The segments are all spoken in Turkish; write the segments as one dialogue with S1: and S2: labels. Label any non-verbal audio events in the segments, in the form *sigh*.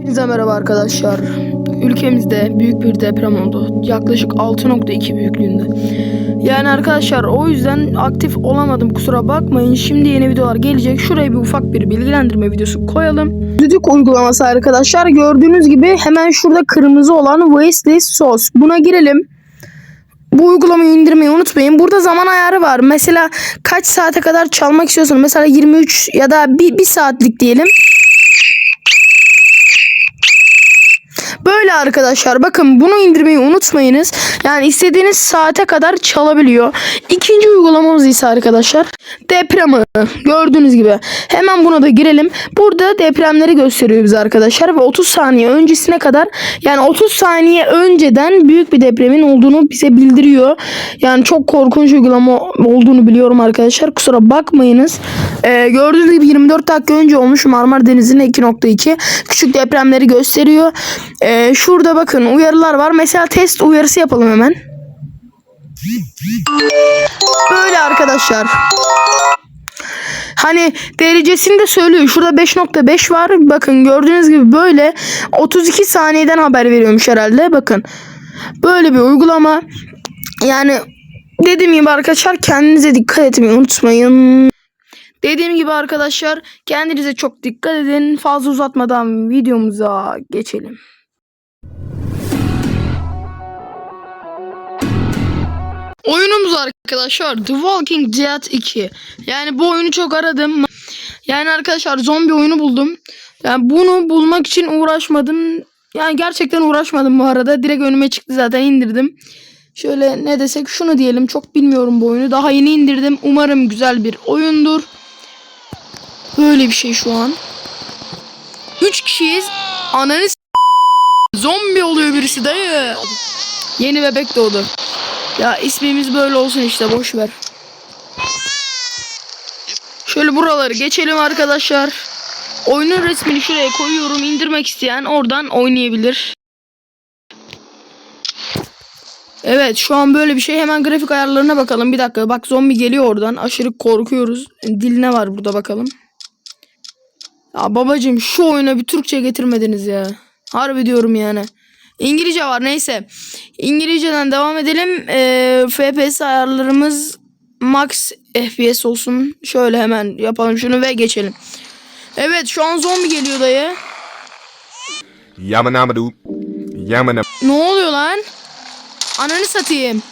S1: Hepinize merhaba arkadaşlar. Ülkemizde büyük bir deprem oldu. Yaklaşık 6.2 büyüklüğünde. Yani arkadaşlar o yüzden aktif olamadım kusura bakmayın. Şimdi yeni videolar gelecek. Şuraya bir ufak bir bilgilendirme videosu koyalım. Düdük uygulaması arkadaşlar. Gördüğünüz gibi hemen şurada kırmızı olan Wasteless Sauce. Buna girelim. Bu uygulamayı indirmeyi unutmayın. Burada zaman ayarı var. Mesela kaç saate kadar çalmak istiyorsanız. Mesela 23 ya da bir, bir saatlik diyelim. Böyle arkadaşlar bakın bunu indirmeyi unutmayınız. Yani istediğiniz saate kadar çalabiliyor. İkinci uygulamamız ise arkadaşlar deprem. Gördüğünüz gibi. Hemen buna da girelim. Burada depremleri gösteriyor bize arkadaşlar ve 30 saniye öncesine kadar yani 30 saniye önceden büyük bir depremin olduğunu bize bildiriyor. Yani çok korkunç uygulama olduğunu biliyorum arkadaşlar. Kusura bakmayınız. Ee, gördüğünüz gibi 24 dakika önce olmuş Marmara Denizi'nde 2.2 küçük depremleri gösteriyor. Ee, şurada bakın uyarılar var. Mesela test uyarısı yapalım hemen. Böyle arkadaşlar. Hani derecesini de söylüyor. Şurada 5.5 var. Bakın gördüğünüz gibi böyle 32 saniyeden haber veriyormuş herhalde. Bakın. Böyle bir uygulama. Yani dediğim gibi arkadaşlar kendinize dikkat etmeyi unutmayın. Dediğim gibi arkadaşlar kendinize çok dikkat edin. Fazla uzatmadan videomuza geçelim. Oyunumuz arkadaşlar The Walking Dead 2. Yani bu oyunu çok aradım. Yani arkadaşlar zombi oyunu buldum. Yani bunu bulmak için uğraşmadım. Yani gerçekten uğraşmadım bu arada. Direkt önüme çıktı zaten indirdim. Şöyle ne desek şunu diyelim. Çok bilmiyorum bu oyunu. Daha yeni indirdim. Umarım güzel bir oyundur. Böyle bir şey şu an. 3 kişiyiz. Ananı Zombi oluyor birisi dayı. Yeni bebek doğdu. Ya ismimiz böyle olsun işte boş ver. Şöyle buraları geçelim arkadaşlar. Oyunun resmini şuraya koyuyorum. İndirmek isteyen oradan oynayabilir. Evet şu an böyle bir şey. Hemen grafik ayarlarına bakalım. Bir dakika bak zombi geliyor oradan. Aşırı korkuyoruz. Diline var burada bakalım. Ya babacım şu oyuna bir Türkçe getirmediniz ya. Harbi diyorum yani. İngilizce var neyse. İngilizceden devam edelim. Ee, FPS ayarlarımız max FPS olsun. Şöyle hemen yapalım şunu ve geçelim. Evet şu an zombi geliyor dayı.
S2: Yamanamaду. Yamana.
S1: Ne oluyor lan? Ananı satayım.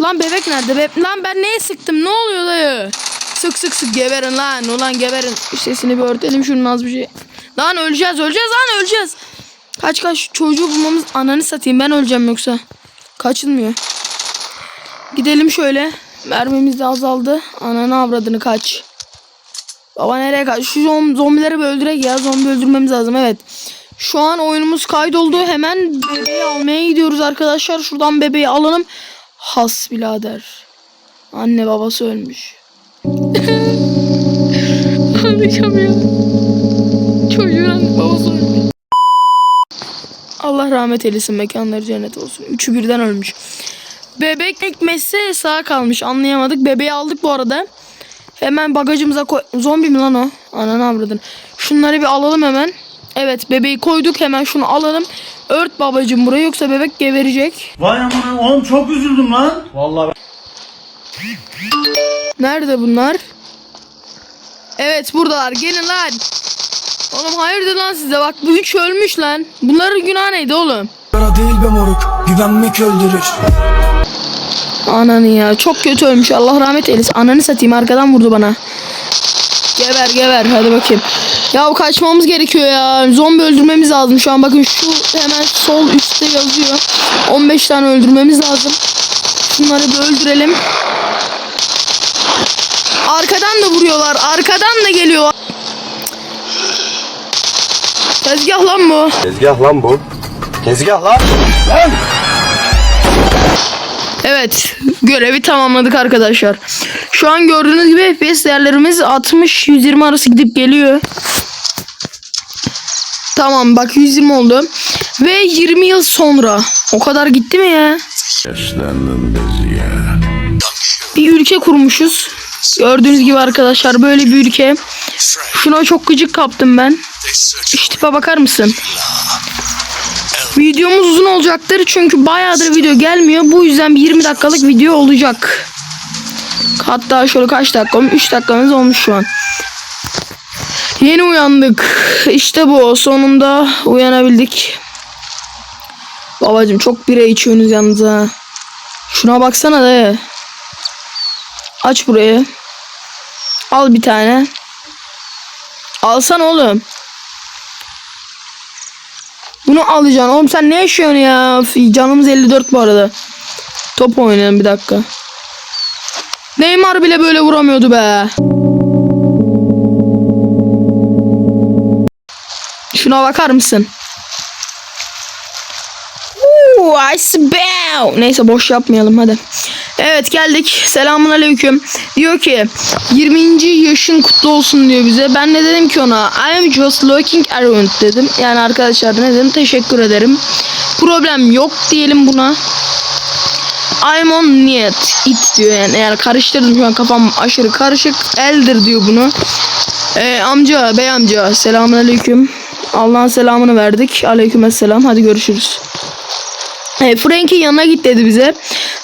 S1: Lan bebek nerede? Be lan ben neye sıktım? Ne oluyor dayı? Sık sık sık geberin lan. Ulan geberin. Sesini bir örtelim şunun az bir şey. Lan öleceğiz öleceğiz lan öleceğiz. Kaç kaç çocuğu bulmamız ananı satayım ben öleceğim yoksa. Kaçılmıyor. Gidelim şöyle. Mermimiz de azaldı. Ananı avradını kaç. Baba nereye kaç? Şu zom- zombileri bir öldürek ya. Zombi öldürmemiz lazım evet. Şu an oyunumuz kaydoldu. Hemen bebeği almaya gidiyoruz arkadaşlar. Şuradan bebeği alalım. Has birader. Anne babası ölmüş. *laughs* Ağlayacağım ya. Allah rahmet eylesin mekanları cennet olsun. Üçü birden ölmüş. Bebek ekmesi sağ kalmış anlayamadık. Bebeği aldık bu arada. Hemen bagajımıza koy... Zombi mi lan o? Ananı avradın. Şunları bir alalım hemen. Evet bebeği koyduk hemen şunu alalım. Ört babacım burayı yoksa bebek geberecek.
S3: Vay amına oğlum çok üzüldüm lan. Vallahi
S1: Nerede bunlar? Evet buradalar gelin lan. Oğlum hayırdır lan size bak bu üç ölmüş lan. Bunların günah neydi oğlum?
S4: Kara değil be moruk Güvenmek öldürür
S1: Ananı ya çok kötü ölmüş Allah rahmet eylesin. Ananı satayım arkadan vurdu bana. Geber geber hadi bakayım. Ya kaçmamız gerekiyor ya. Zombi öldürmemiz lazım şu an. Bakın şu hemen sol üstte yazıyor. 15 tane öldürmemiz lazım. Şunları bir öldürelim. Arkadan da vuruyorlar. Arkadan da geliyor. Tezgah lan bu.
S2: Tezgah lan bu. Tezgah lan.
S1: Evet görevi tamamladık arkadaşlar. Şu an gördüğünüz gibi FPS değerlerimiz 60-120 arası gidip geliyor. Tamam bak 120 oldu. Ve 20 yıl sonra. O kadar gitti mi ya? Bir ülke kurmuşuz. Gördüğünüz gibi arkadaşlar böyle bir ülke. Şuna çok gıcık kaptım ben. Şu tipe bakar mısın? Videomuz uzun olacaktır çünkü bayağıdır video gelmiyor. Bu yüzden bir 20 dakikalık video olacak. Hatta şöyle kaç dakika? 3 dakikamız olmuş şu an. Yeni uyandık. İşte bu. Sonunda uyanabildik. Babacım çok bira içiyorsunuz yalnız. Şuna baksana da. Aç burayı. Al bir tane. Alsana oğlum. Bunu alacaksın. Oğlum sen ne yaşıyorsun ya? Canımız 54 bu arada. Top oynayalım bir dakika. Neymar bile böyle vuramıyordu be. Şuna bakar mısın? Ooh, ice bow. Neyse boş yapmayalım hadi. Evet geldik. Selamun aleyküm. Diyor ki 20. yaşın kutlu olsun diyor bize. Ben ne dedim ki ona? I am just looking around dedim. Yani arkadaşlar ne dedim? Teşekkür ederim. Problem yok diyelim buna. I'm on niyet. It diyor yani. Eğer karıştırdım şu an kafam aşırı karışık. Eldir diyor bunu. Ee, amca, bey amca. Selamun aleyküm. Allah'ın selamını verdik. Aleyküm selam. Hadi görüşürüz. E, Frank'in yanına git dedi bize.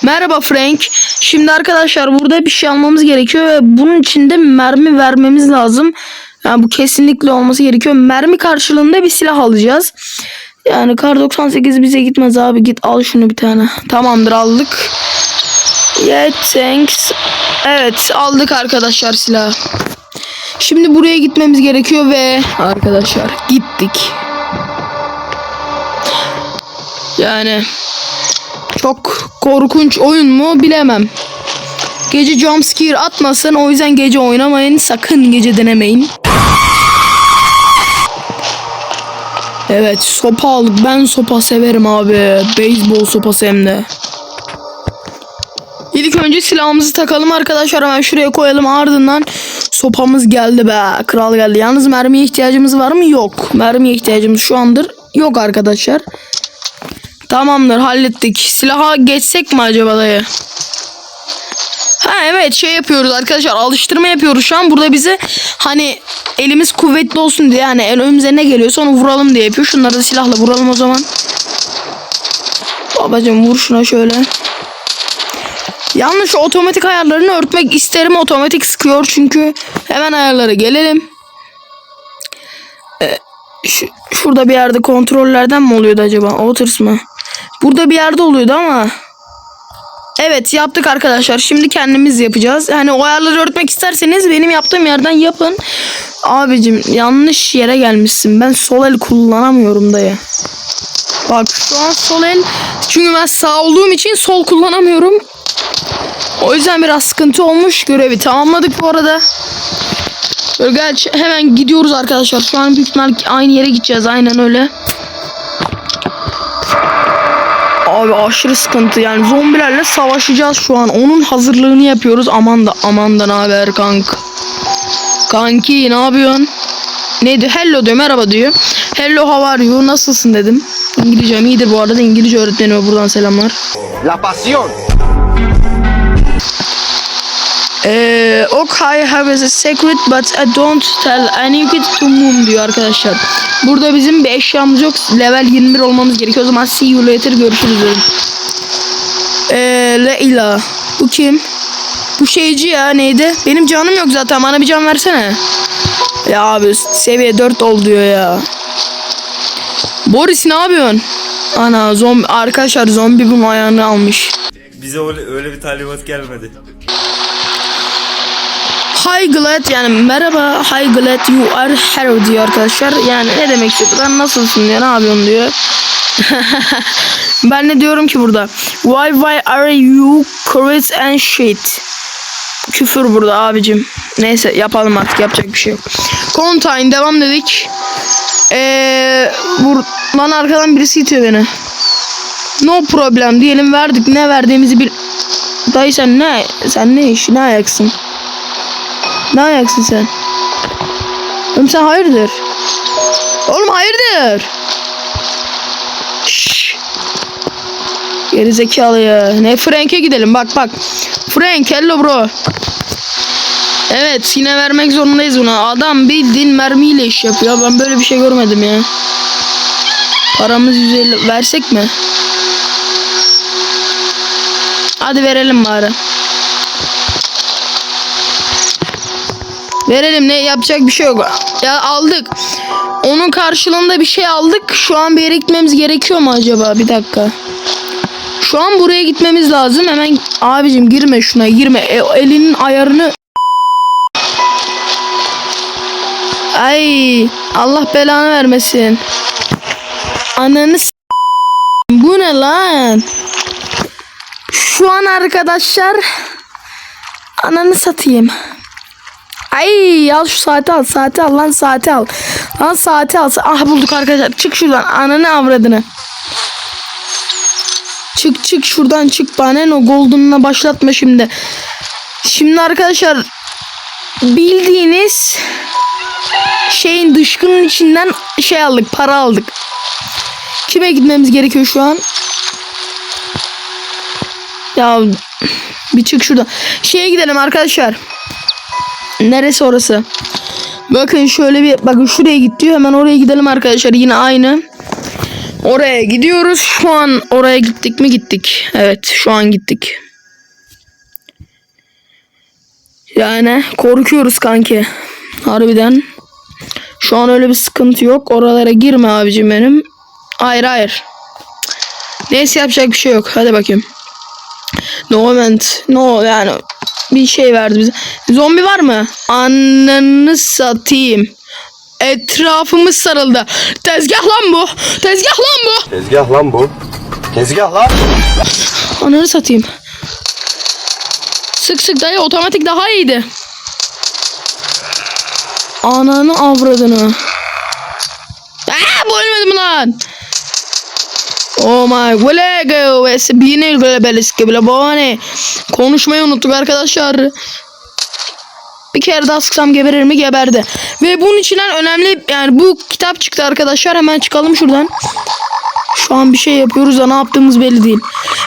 S1: Merhaba Frank. Şimdi arkadaşlar burada bir şey almamız gerekiyor ve bunun için de mermi vermemiz lazım. Yani bu kesinlikle olması gerekiyor. Mermi karşılığında bir silah alacağız. Yani kar 98 bize gitmez abi. Git al şunu bir tane. Tamamdır aldık. Yeah thanks. Evet aldık arkadaşlar silah. Şimdi buraya gitmemiz gerekiyor ve arkadaşlar gittik. Yani çok korkunç oyun mu bilemem. Gece jumpscare atmasın o yüzden gece oynamayın. Sakın gece denemeyin. Evet sopa aldık. Ben sopa severim abi. Beyzbol sopası hem de. İlk önce silahımızı takalım arkadaşlar hemen şuraya koyalım ardından sopamız geldi be kral geldi yalnız mermiye ihtiyacımız var mı yok mermiye ihtiyacımız şu andır yok arkadaşlar Tamamdır hallettik. Silaha geçsek mi acaba dayı? Ha evet şey yapıyoruz arkadaşlar alıştırma yapıyoruz şu an burada bize hani elimiz kuvvetli olsun diye yani el önümüze ne geliyorsa onu vuralım diye yapıyor. Şunları da silahla vuralım o zaman. Babacım vur şuna şöyle. Yalnız şu otomatik ayarlarını örtmek isterim otomatik sıkıyor çünkü hemen ayarlara gelelim. Ee, şu, şurada bir yerde kontrollerden mi oluyordu acaba? Others mı? Burada bir yerde oluyordu ama. Evet yaptık arkadaşlar. Şimdi kendimiz yapacağız. Hani o ayarları örtmek isterseniz benim yaptığım yerden yapın. Abicim yanlış yere gelmişsin. Ben sol el kullanamıyorum dayı. Bak şu an sol el. Çünkü ben sağ olduğum için sol kullanamıyorum. O yüzden biraz sıkıntı olmuş. Görevi tamamladık bu arada. Böyle gel hemen gidiyoruz arkadaşlar. Şu an büyük aynı yere gideceğiz. Aynen öyle. Abi aşırı sıkıntı yani zombilerle savaşacağız şu an. Onun hazırlığını yapıyoruz. Aman da aman da haber kank. Kanki ne yapıyorsun? Neydi? Hello diyor merhaba diyor. Hello how are you? Nasılsın dedim. İngilizcem iyidir bu arada. İngilizce öğretmenime buradan selamlar.
S2: La pasión.
S1: Ee, okay have a secret but I don't tell any kid to move diyor arkadaşlar. Burada bizim bir eşyamız yok. Level 21 olmamız gerekiyor. O zaman see you later görüşürüz dedim. Ee, Leila. Bu kim? Bu şeyci ya neydi? Benim canım yok zaten. Bana bir can versene. Ya abi seviye 4 ol diyor ya. Boris ne yapıyorsun? Ana zombi arkadaşlar zombi bunun ayağını almış.
S5: Bize öyle, öyle bir talimat gelmedi.
S1: Hi glad yani merhaba hi glad you are here diyor arkadaşlar. Yani ne demek istiyor? Ben nasılsın diyor ne yapıyorsun diyor. *laughs* ben ne diyorum ki burada? Why why are you correct and shit? Küfür burada abicim. Neyse yapalım artık yapacak bir şey yok. Contain devam dedik. Eee lan arkadan birisi itiyor beni. No problem diyelim verdik ne verdiğimizi bil. Dayı sen ne sen ne iş ne ayaksın? Ne ayaksın sen? Oğlum sen hayırdır? Oğlum hayırdır? Şşş. Geri zekalı ya. Ne Frank'e gidelim bak bak. Frank hello bro. Evet yine vermek zorundayız buna. Adam bildiğin mermiyle iş yapıyor. Ben böyle bir şey görmedim ya. Paramız 150 versek mi? Hadi verelim bari. Verelim ne yapacak bir şey yok. Ya aldık. Onun karşılığında bir şey aldık. Şu an bir yere gitmemiz gerekiyor mu acaba? Bir dakika. Şu an buraya gitmemiz lazım. Hemen abicim girme şuna girme. E, elinin ayarını Ay Allah belanı vermesin. Ananı s- Bu ne lan? Şu an arkadaşlar ananı satayım. Al şu saati al saati al lan saati al. Lan saati al. Ah bulduk arkadaşlar. Çık şuradan ananı avradını. Çık çık şuradan çık bana ne o golden'ına başlatma şimdi. Şimdi arkadaşlar bildiğiniz şeyin dışkının içinden şey aldık para aldık. Kime gitmemiz gerekiyor şu an? Ya bir çık şuradan. Şeye gidelim arkadaşlar. Neresi orası? Bakın şöyle bir bakın şuraya git diyor. Hemen oraya gidelim arkadaşlar. Yine aynı. Oraya gidiyoruz. Şu an oraya gittik mi gittik. Evet şu an gittik. Yani korkuyoruz kanki. Harbiden. Şu an öyle bir sıkıntı yok. Oralara girme abicim benim. Hayır hayır. Neyse yapacak bir şey yok. Hadi bakayım. No moment. No yani bir şey verdi bize. Zombi var mı? Ananı satayım. Etrafımız sarıldı. Tezgah lan bu. Tezgah lan bu.
S2: Tezgah lan bu. Tezgah lan.
S1: Ananı satayım. Sık sık dayı otomatik daha iyiydi. Ananı avradını. Aa bu ölmedi mi lan? Oh my golego ve sebine globaliske bile bane. Konuşmayı unuttuk arkadaşlar. Bir kere daha sıksam geberir mi geberdi. Ve bunun içinden önemli yani bu kitap çıktı arkadaşlar. Hemen çıkalım şuradan. Şu an bir şey yapıyoruz da ne yaptığımız belli değil.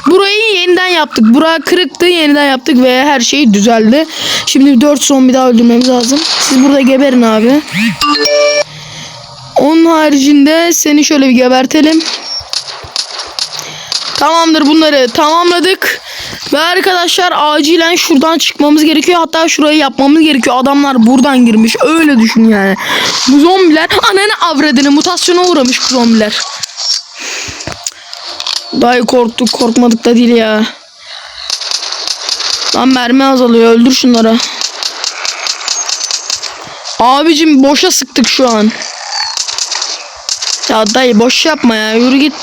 S1: Burayı yeniden yaptık. Bura kırıktı yeniden yaptık ve her şey düzeldi. Şimdi 4 zombi daha öldürmemiz lazım. Siz burada geberin abi. Onun haricinde seni şöyle bir gebertelim. Tamamdır bunları tamamladık. Ve arkadaşlar acilen şuradan çıkmamız gerekiyor. Hatta şurayı yapmamız gerekiyor. Adamlar buradan girmiş. Öyle düşün yani. Bu zombiler ananı avradını mutasyona uğramış bu zombiler. Dayı korktuk korkmadık da değil ya. Lan mermi azalıyor öldür şunları. Abicim boşa sıktık şu an. Ya dayı boş yapma ya yürü git.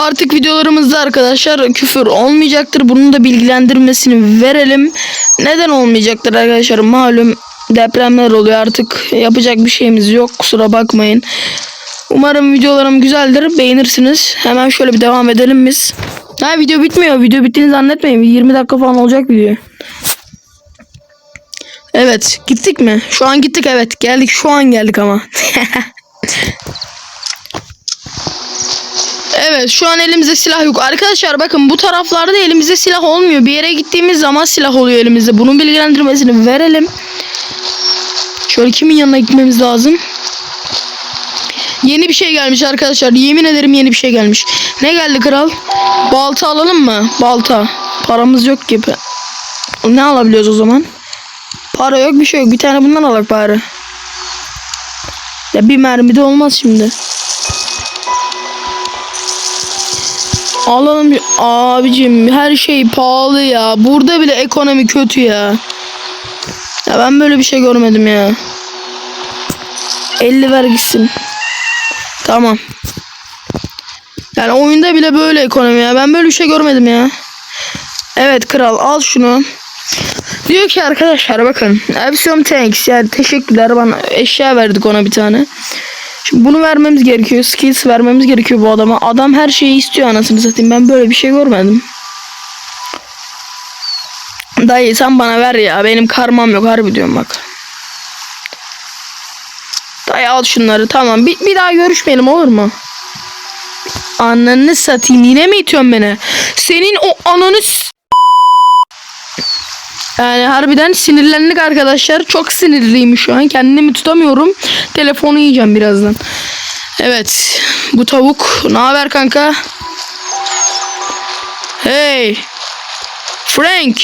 S1: Artık videolarımızda arkadaşlar küfür olmayacaktır. Bunun da bilgilendirmesini verelim. Neden olmayacaktır arkadaşlar? Malum depremler oluyor artık. Yapacak bir şeyimiz yok. Kusura bakmayın. Umarım videolarım güzeldir. Beğenirsiniz. Hemen şöyle bir devam edelim biz. Ha video bitmiyor. Video bittiğini zannetmeyin. 20 dakika falan olacak video. Evet. Gittik mi? Şu an gittik evet. Geldik. Şu an geldik ama. *laughs* Evet şu an elimizde silah yok. Arkadaşlar bakın bu taraflarda elimizde silah olmuyor. Bir yere gittiğimiz zaman silah oluyor elimizde. Bunun bilgilendirmesini verelim. Şöyle kimin yanına gitmemiz lazım? Yeni bir şey gelmiş arkadaşlar. Yemin ederim yeni bir şey gelmiş. Ne geldi kral? Balta alalım mı? Balta. Paramız yok gibi. Ne alabiliyoruz o zaman? Para yok bir şey yok. Bir tane bundan alak bari. Ya bir mermi de olmaz şimdi. Alalım abicim her şey pahalı ya. Burada bile ekonomi kötü ya. Ya ben böyle bir şey görmedim ya. 50 ver. Tamam. Yani oyunda bile böyle ekonomi ya. Ben böyle bir şey görmedim ya. Evet kral al şunu. Diyor ki arkadaşlar bakın. Epsilon Tanks yani teşekkürler bana eşya verdik ona bir tane. Şimdi bunu vermemiz gerekiyor. Skills vermemiz gerekiyor bu adama. Adam her şeyi istiyor anasını satayım. Ben böyle bir şey görmedim. Dayı sen bana ver ya. Benim karmam yok harbi diyorum bak. Dayı al şunları tamam. Bir, bir daha görüşmeyelim olur mu? Ananı satayım. Yine mi itiyorsun beni? Senin o ananı yani harbiden sinirlendik arkadaşlar. Çok sinirliyim şu an. Kendimi tutamıyorum. Telefonu yiyeceğim birazdan. Evet. Bu tavuk. Ne haber kanka? Hey. Frank.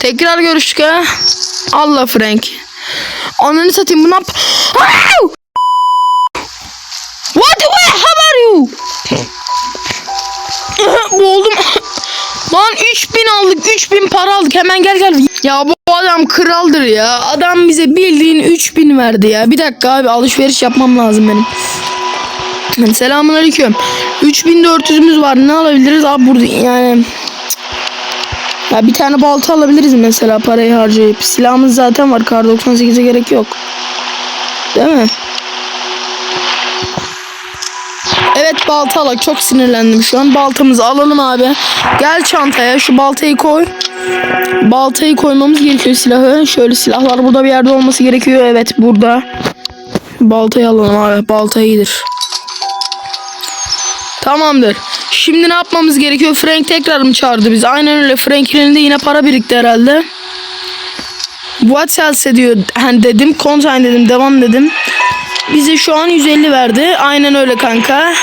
S1: Tekrar görüştük ha. Allah Frank. Ananı satayım bu ne yap? What the way? How are you? *laughs* Boğuldum. *laughs* Lan 3000 aldık. 3000 para aldık. Hemen gel gel. Ya bu adam kraldır ya. Adam bize bildiğin 3000 verdi ya. Bir dakika abi alışveriş yapmam lazım benim. Selamun aleyküm. 3400'ümüz var. Ne alabiliriz? Abi burada yani ya bir tane balta alabiliriz mesela parayı harcayıp. Silahımız zaten var. Kar 98'e gerek yok. Değil mi? Evet balta alak. Çok sinirlendim şu an. Baltamızı alalım abi. Gel çantaya. Şu baltayı koy. Baltayı koymamız gerekiyor silahı. Şöyle silahlar burada bir yerde olması gerekiyor. Evet burada. Baltayı alalım abi. Balta iyidir. Tamamdır. Şimdi ne yapmamız gerekiyor? Frank tekrar mı çağırdı bizi? Aynen öyle. Frank'in elinde yine para birikti herhalde. What else diyor. Hani dedim. Consign dedim. Devam dedim. Bize şu an 150 verdi. Aynen öyle kanka.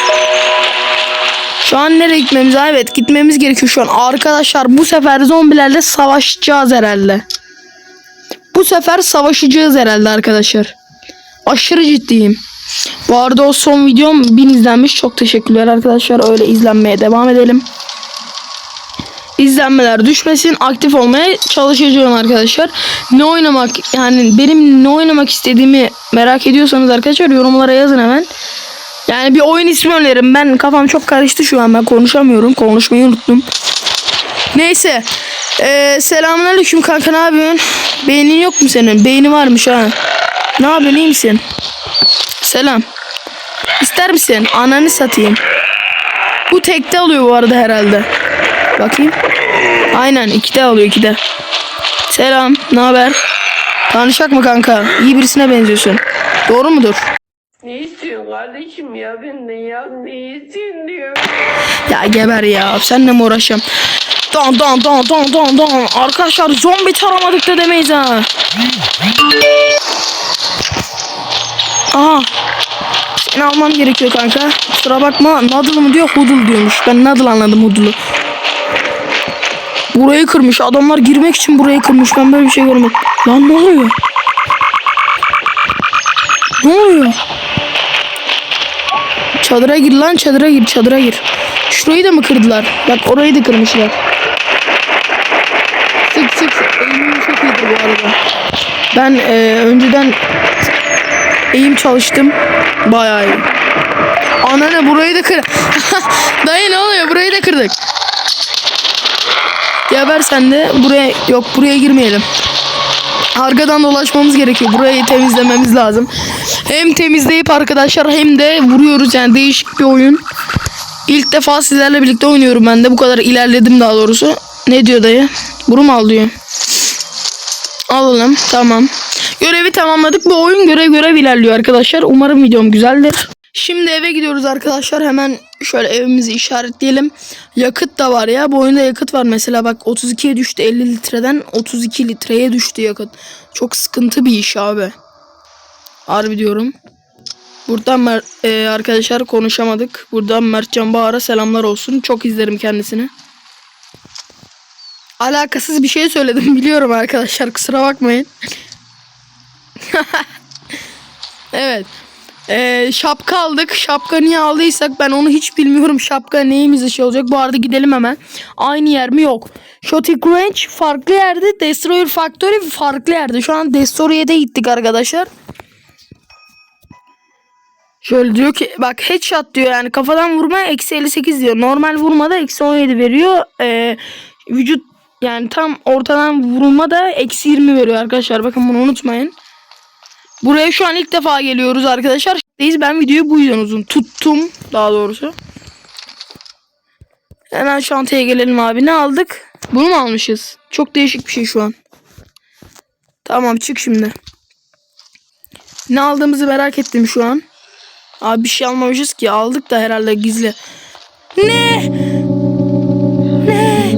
S1: Şu an nereye gitmemiz? Evet gitmemiz gerekiyor şu an. Arkadaşlar bu sefer zombilerle savaşacağız herhalde. Bu sefer savaşacağız herhalde arkadaşlar. Aşırı ciddiyim. Bu arada o son videom 1000 izlenmiş. Çok teşekkürler arkadaşlar. Öyle izlenmeye devam edelim. İzlenmeler düşmesin. Aktif olmaya çalışacağım arkadaşlar. Ne oynamak yani benim ne oynamak istediğimi merak ediyorsanız arkadaşlar yorumlara yazın hemen. Yani bir oyun ismi önerin. Ben kafam çok karıştı şu an. Ben konuşamıyorum. Konuşmayı unuttum. Neyse. Ee, selamünaleyküm kanka ne yapıyorsun? Beynin yok mu senin? Beyni varmış ha. Ne yapıyorsun iyi misin? Selam. İster misin? Ananı satayım. Bu tekte alıyor bu arada herhalde. Bakayım. Aynen ikide alıyor ikide. Selam. Ne haber? Tanışak mı kanka? İyi birisine benziyorsun. Doğru mudur?
S6: Ne istiyorsun kardeşim ya benden ya ne istiyorsun diyor.
S1: Ya geber ya. Seninle mi uğraşacağım? Don don don don don don. Arkadaşlar zombi taramadık da demeyiz ha. Aha. Seni almam gerekiyor kanka. Kusura bakma. Nadıl mı diyor Hudul diyormuş. Ben Nadıl anladım Hudul'u. Burayı kırmış. Adamlar girmek için burayı kırmış. Ben böyle bir şey görmedim. Lan ne oluyor? Ne oluyor? Çadıra gir lan çadıra gir çadıra gir. Şurayı da mı kırdılar? Bak orayı da kırmışlar. Sık sık eğimim çok iyidir bu arada. Ben eee, önceden eğim çalıştım. Bayağı iyi. Ananı burayı da kır. *laughs* Dayı ne oluyor? Burayı da kırdık. Geber sen de buraya yok buraya girmeyelim. Arkadan dolaşmamız gerekiyor. Burayı temizlememiz lazım. Hem temizleyip arkadaşlar hem de vuruyoruz yani değişik bir oyun. İlk defa sizlerle birlikte oynuyorum ben de. Bu kadar ilerledim daha doğrusu. Ne diyor dayı? Bunu mu al diyor. Alalım. Tamam. Görevi tamamladık. Bu oyun görev görev ilerliyor arkadaşlar. Umarım videom güzeldir. Şimdi eve gidiyoruz arkadaşlar. Hemen şöyle evimizi işaretleyelim. Yakıt da var ya. Bu oyunda yakıt var. Mesela bak 32'ye düştü 50 litreden 32 litreye düştü yakıt. Çok sıkıntı bir iş abi. Harbi diyorum. Buradan Mer- e, arkadaşlar konuşamadık. Buradan Mertcan Bahar'a selamlar olsun. Çok izlerim kendisini. Alakasız bir şey söyledim *laughs* biliyorum arkadaşlar kusura bakmayın. *laughs* evet. Ee, şapka aldık. Şapka niye aldıysak ben onu hiç bilmiyorum. Şapka neyimize şey olacak. Bu arada gidelim hemen. Aynı yer mi? Yok. Shooting Range farklı yerde. Destroyer Factory farklı yerde. Şu an Destroyer'e gittik arkadaşlar. Şöyle diyor ki bak headshot diyor yani kafadan vurma eksi 58 diyor. Normal vurmada eksi 17 veriyor. Ee, vücut yani tam ortadan vurulma da eksi 20 veriyor arkadaşlar. Bakın bunu unutmayın. Buraya şu an ilk defa geliyoruz arkadaşlar. Ben videoyu bu yüzden uzun tuttum daha doğrusu. Hemen şantaya gelelim abi. Ne aldık? Bunu mu almışız? Çok değişik bir şey şu an. Tamam çık şimdi. Ne aldığımızı merak ettim şu an. Abi bir şey almamışız ki. Aldık da herhalde gizli. Ne? Ne?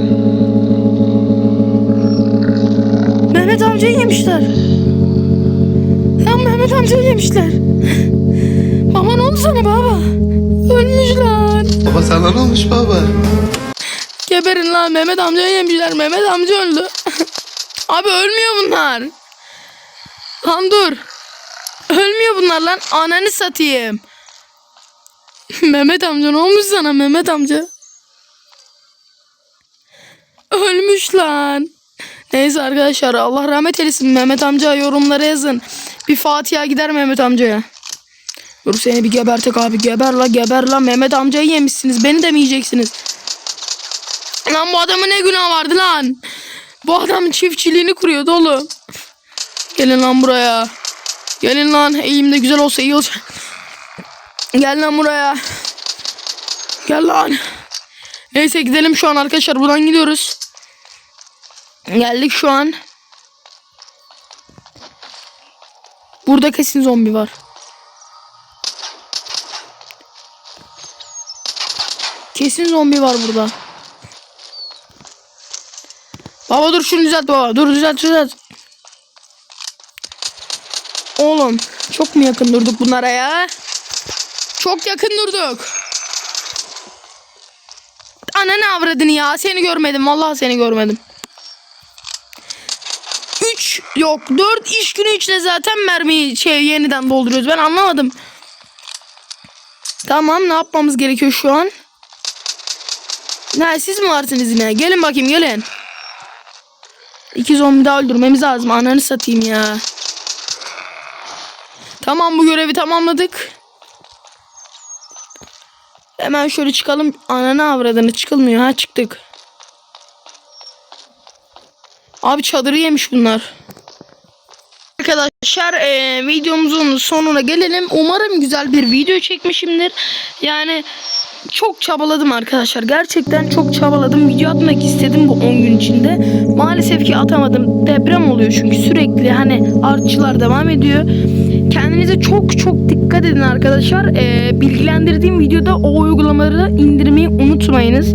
S1: Mehmet amcayı yemişler. Mehmet amcayı yemişler. Baba ne oldu sana baba? Ölmüş lan.
S2: Baba sana ne olmuş baba?
S1: Geberin lan Mehmet amca yemişler. Mehmet amca öldü. *laughs* Abi ölmüyor bunlar. Lan dur. Ölmüyor bunlar lan. Ananı satayım. *laughs* Mehmet amca ne olmuş sana Mehmet amca? Ölmüş lan. Neyse arkadaşlar Allah rahmet eylesin Mehmet amca yorumlara yazın. Bir Fatiha gider Mehmet amcaya. Dur seni bir gebertek abi geber la geber la Mehmet amcayı yemişsiniz beni de mi yiyeceksiniz? Lan bu adamın ne günah vardı lan? Bu adam çiftçiliğini kuruyordu oğlum. Gelin lan buraya. Gelin lan eğim de güzel olsa iyi olacak. Gel lan buraya. Gel lan. Neyse gidelim şu an arkadaşlar buradan gidiyoruz. Geldik şu an. Burada kesin zombi var. Kesin zombi var burada. Baba dur şunu düzelt baba. Dur düzelt düzelt. Oğlum çok mu yakın durduk bunlara ya? Çok yakın durduk. Ananı avradını ya. Seni görmedim. Vallahi seni görmedim. 3 yok 4 iş günü içinde zaten mermiyi şey yeniden dolduruyoruz. Ben anlamadım. Tamam ne yapmamız gerekiyor şu an? Ne siz mi varsınız yine? Gelin bakayım gelin. İki zombi daha öldürmemiz lazım. Ananı satayım ya. Tamam bu görevi tamamladık. Hemen şöyle çıkalım. Ananı avradını çıkılmıyor. Ha çıktık. Abi çadırı yemiş bunlar arkadaşlar e, videomuzun sonuna gelelim. Umarım güzel bir video çekmişimdir. Yani çok çabaladım arkadaşlar. Gerçekten çok çabaladım. Video atmak istedim bu 10 gün içinde. Maalesef ki atamadım. Deprem oluyor çünkü sürekli hani artçılar devam ediyor. Kendinize çok çok dikkat edin arkadaşlar. Ee, bilgilendirdiğim videoda o uygulamaları indirmeyi unutmayınız.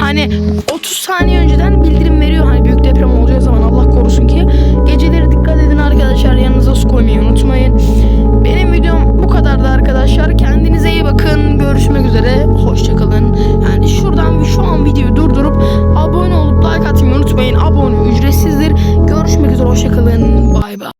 S1: Hani 30 saniye önceden bildirim veriyor hani büyük deprem olacağı zaman Allah korusun ki videosu koymayı unutmayın. Benim videom bu kadardı arkadaşlar. Kendinize iyi bakın. Görüşmek üzere. Hoşçakalın. Yani şuradan şu an videoyu durdurup abone olup like atmayı unutmayın. Abone ücretsizdir. Görüşmek üzere. Hoşçakalın. Bay bay.